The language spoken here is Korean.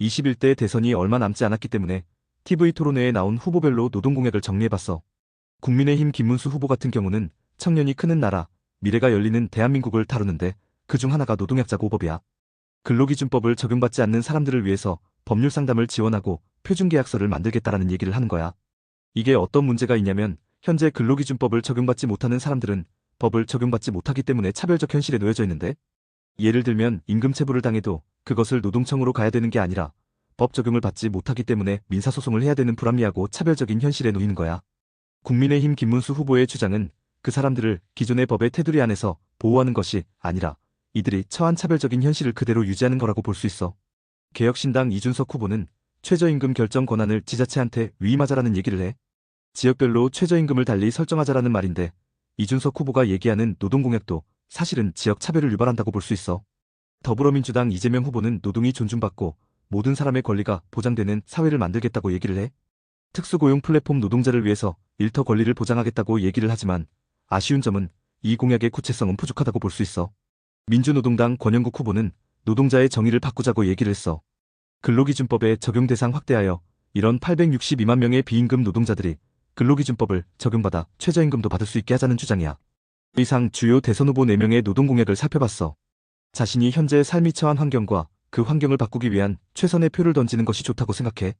21대 대선이 얼마 남지 않았기 때문에 TV 토론회에 나온 후보별로 노동 공약을 정리해봤어. 국민의힘 김문수 후보 같은 경우는 청년이 크는 나라, 미래가 열리는 대한민국을 다루는데 그중 하나가 노동약자 고법이야. 근로기준법을 적용받지 않는 사람들을 위해서 법률 상담을 지원하고 표준계약서를 만들겠다라는 얘기를 하는 거야. 이게 어떤 문제가 있냐면 현재 근로기준법을 적용받지 못하는 사람들은 법을 적용받지 못하기 때문에 차별적 현실에 놓여져 있는데 예를 들면 임금체불을 당해도 그것을 노동청으로 가야 되는 게 아니라 법 적용을 받지 못하기 때문에 민사소송을 해야 되는 불합리하고 차별적인 현실에 놓이는 거야. 국민의힘 김문수 후보의 주장은 그 사람들을 기존의 법의 테두리 안에서 보호하는 것이 아니라 이들이 처한 차별적인 현실을 그대로 유지하는 거라고 볼 수 있어. 개혁신당 이준석 후보는 최저임금 결정 권한을 지자체한테 위임하자라는 얘기를 해. 지역별로 최저임금을 달리 설정하자라는 말인데 이준석 후보가 얘기하는 노동공약도 사실은 지역 차별을 유발한다고 볼 수 있어. 더불어민주당 이재명 후보는 노동이 존중받고 모든 사람의 권리가 보장되는 사회를 만들겠다고 얘기를 해. 특수고용 플랫폼 노동자를 위해서 일터 권리를 보장하겠다고 얘기를 하지만 아쉬운 점은 이 공약의 구체성은 부족하다고 볼 수 있어. 민주노동당 권영국 후보는 노동자의 정의를 바꾸자고 얘기를 했어. 근로기준법의 적용 대상 확대하여 이런 862만 명의 비임금 노동자들이 근로기준법을 적용받아 최저임금도 받을 수 있게 하자는 주장이야. 이상 주요 대선 후보 4명의 노동 공약을 살펴봤어. 자신이 현재 삶이 처한 환경과 그 환경을 바꾸기 위한 최선의 표를 던지는 것이 좋다고 생각해.